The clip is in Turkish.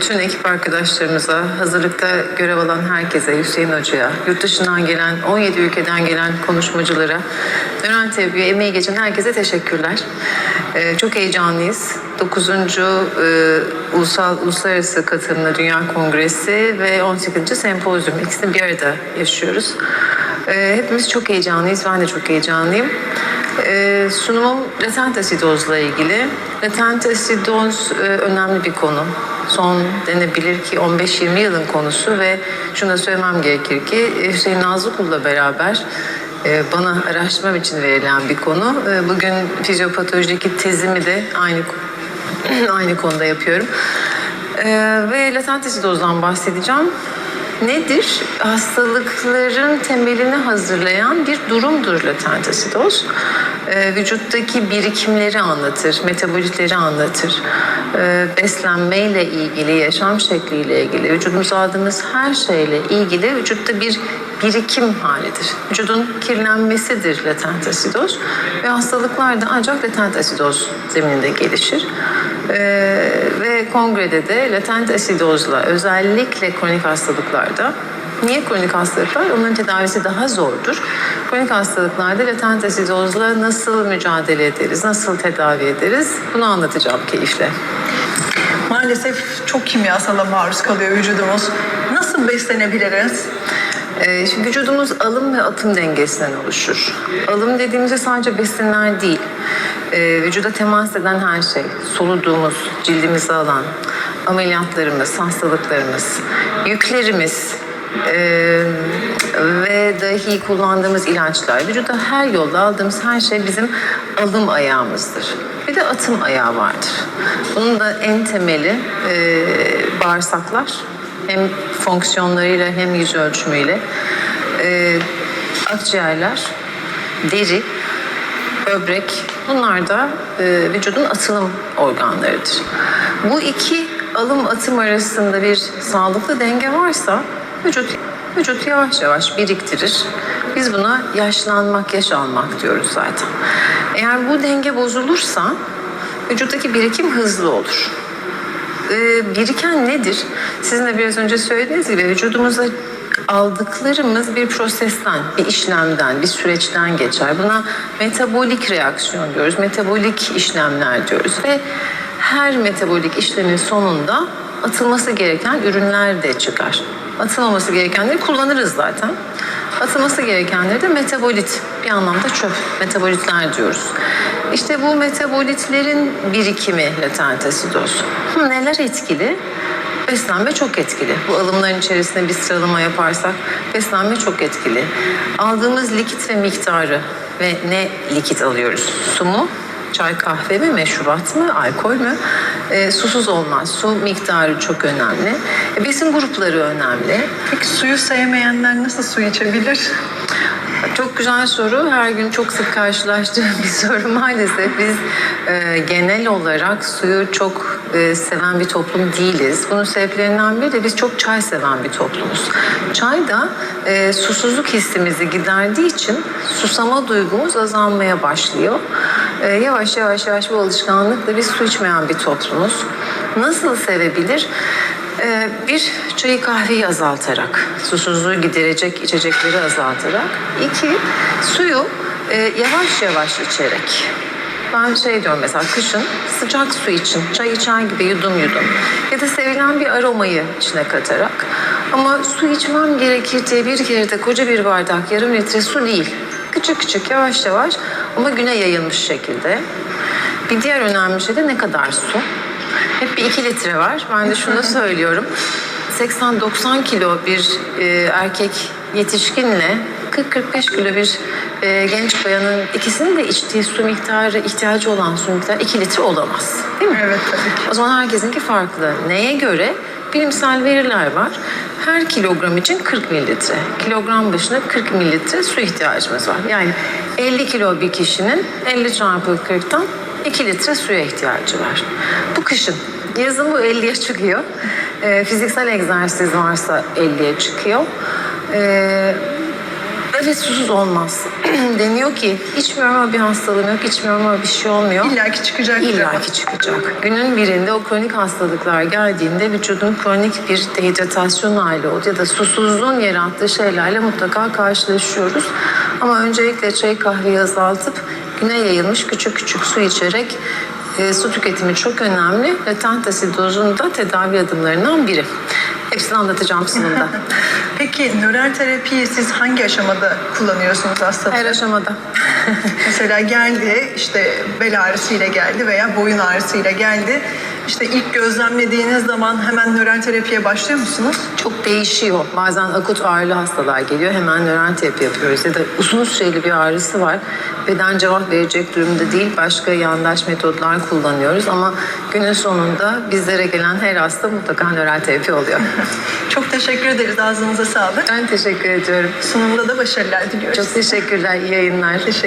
bütün ekip arkadaşlarımıza, hazırlıkta görev alan herkese, Hüseyin Hoca'ya, yurt dışından gelen, 17 ülkeden gelen konuşmacılara, Öğren TV'ye emeği geçen herkese teşekkürler. Ee, çok heyecanlıyız. 9. Ulusal Uluslararası Katılımlı Dünya Kongresi ve 18. Sempozyum ikisini bir arada yaşıyoruz. Ee, hepimiz çok heyecanlıyız. Ben de çok heyecanlıyım. Ee, sunumum latent asidozla ilgili. Latent asidoz e, önemli bir konu. Son denebilir ki 15-20 yılın konusu ve şunu da söylemem gerekir ki e, Hüseyin Nazlıkul'la beraber e, bana araştırmam için verilen bir konu. E, Bugün fizyopatolojideki tezimi de aynı aynı konuda yapıyorum. Ee, ve latent asidozdan bahsedeceğim. Nedir? Hastalıkların temelini hazırlayan bir durumdur latent asidoz. Ee, vücuttaki birikimleri anlatır, metabolitleri anlatır. Ee, beslenmeyle ilgili, yaşam şekliyle ilgili, vücudumuza aldığımız her şeyle ilgili vücutta bir birikim halidir. Vücudun kirlenmesidir latent asidoz ve hastalıklar da ancak latent asidoz zemininde gelişir. Ee, ve kongrede de latent asidozla özellikle kronik hastalıklarda Niye kronik hastalıklar? Onların tedavisi daha zordur. Kronik hastalıklarda latent asidozla nasıl mücadele ederiz, nasıl tedavi ederiz bunu anlatacağım keyifle. Maalesef çok kimyasala maruz kalıyor vücudumuz. Nasıl beslenebiliriz? Ee, şimdi vücudumuz alım ve atım dengesinden oluşur. Alım dediğimizde sadece besinler değil, ee, vücuda temas eden her şey, soluduğumuz, cildimize alan, ameliyatlarımız, hastalıklarımız, yüklerimiz, ee, ve dahi kullandığımız ilaçlar, vücuda her yolda aldığımız her şey bizim alım ayağımızdır. Bir de atım ayağı vardır. Bunun da en temeli e, bağırsaklar. Hem fonksiyonlarıyla hem yüz ölçümüyle. E, akciğerler, deri, böbrek bunlar da e, vücudun atılım organlarıdır. Bu iki alım atım arasında bir sağlıklı denge varsa vücut vücut yavaş yavaş biriktirir. Biz buna yaşlanmak, yaş almak diyoruz zaten. Eğer bu denge bozulursa vücuttaki birikim hızlı olur. Ee, biriken nedir? Sizin de biraz önce söylediğiniz gibi vücudumuzda aldıklarımız bir prosesten, bir işlemden, bir süreçten geçer. Buna metabolik reaksiyon diyoruz, metabolik işlemler diyoruz ve her metabolik işlemin sonunda atılması gereken ürünler de çıkar. Atılmaması gerekenleri kullanırız zaten. Atılması gerekenleri de metabolit, bir anlamda çöp, metabolitler diyoruz. İşte bu metabolitlerin birikimi latent asidoz. Neler etkili? Beslenme çok etkili. Bu alımların içerisinde bir sıralama yaparsak beslenme çok etkili. Aldığımız likit ve miktarı ve ne likit alıyoruz? Su mu? Çay kahve mi, meşrubat mı, alkol mü? E, susuz olmaz. Su miktarı çok önemli. E, besin grupları önemli. Peki suyu sevmeyenler nasıl su içebilir? Çok güzel soru. Her gün çok sık karşılaştığım bir soru. Maalesef biz e, genel olarak suyu çok e, seven bir toplum değiliz. Bunun sebeplerinden biri de biz çok çay seven bir toplumuz. Çay da e, susuzluk hissimizi giderdiği için susama duygumuz azalmaya başlıyor. E, yavaş yavaş yavaş bu alışkanlıkla biz su içmeyen bir toplumuz. Nasıl sevebilir? Ee, bir, çayı kahveyi azaltarak, susuzluğu giderecek içecekleri azaltarak. İki, suyu e, yavaş yavaş içerek. Ben şey diyorum mesela kışın sıcak su için, çay içer gibi yudum yudum. Ya da sevilen bir aromayı içine katarak. Ama su içmem gerekir diye bir kere de koca bir bardak, yarım litre su değil. Küçük küçük, yavaş yavaş ama güne yayılmış şekilde. Bir diğer önemli şey de ne kadar su? Hep bir iki litre var. Ben de şunu söylüyorum. 80-90 kilo bir e, erkek yetişkinle 40-45 kilo bir e, genç bayanın ikisinin de içtiği su miktarı, ihtiyacı olan su miktarı 2 litre olamaz. Değil mi? Evet tabii ki. O zaman herkesinki farklı. Neye göre? Bilimsel veriler var. Her kilogram için 40 mililitre. Kilogram başına 40 mililitre su ihtiyacımız var. Yani 50 kilo bir kişinin 50 çarpı 40'tan 2 litre suya ihtiyacı var. Bu kışın. Yazın bu 50'ye çıkıyor. Ee, fiziksel egzersiz varsa 50'ye çıkıyor. Ee, Evet susuz olmaz. Deniyor ki içmiyorum ama bir hastalığım yok, içmiyorum ama bir şey olmuyor. İlla ki çıkacak. İlla ki çıkacak. Günün birinde o kronik hastalıklar geldiğinde vücudun kronik bir dehidratasyon hali oldu ya da susuzluğun yarattığı şeylerle mutlaka karşılaşıyoruz. Ama öncelikle çay kahveyi azaltıp güne yayılmış küçük küçük su içerek e, su tüketimi çok önemli. Latent asidozun da tedavi adımlarından biri. Hepsini anlatacağım sunumda. Peki nöral terapiyi siz hangi aşamada kullanıyorsunuz hastalıkta? Her aşamada. Mesela geldi işte bel ağrısıyla geldi veya boyun ağrısıyla geldi. İşte ilk gözlemlediğiniz zaman hemen nöral terapiye başlıyor musunuz? Çok değişiyor. Bazen akut ağrılı hastalar geliyor. Hemen nöral terapi yapıyoruz. Ya da uzun süreli bir ağrısı var. Beden cevap verecek durumda değil. Başka yandaş metotlar kullanıyoruz. Ama günün sonunda bizlere gelen her hasta mutlaka nöral terapi oluyor. Çok teşekkür ederiz. Ağzınıza sağlık. ben teşekkür ediyorum. Sunumda da başarılar diliyoruz. Çok teşekkürler. İyi yayınlar. teşekkür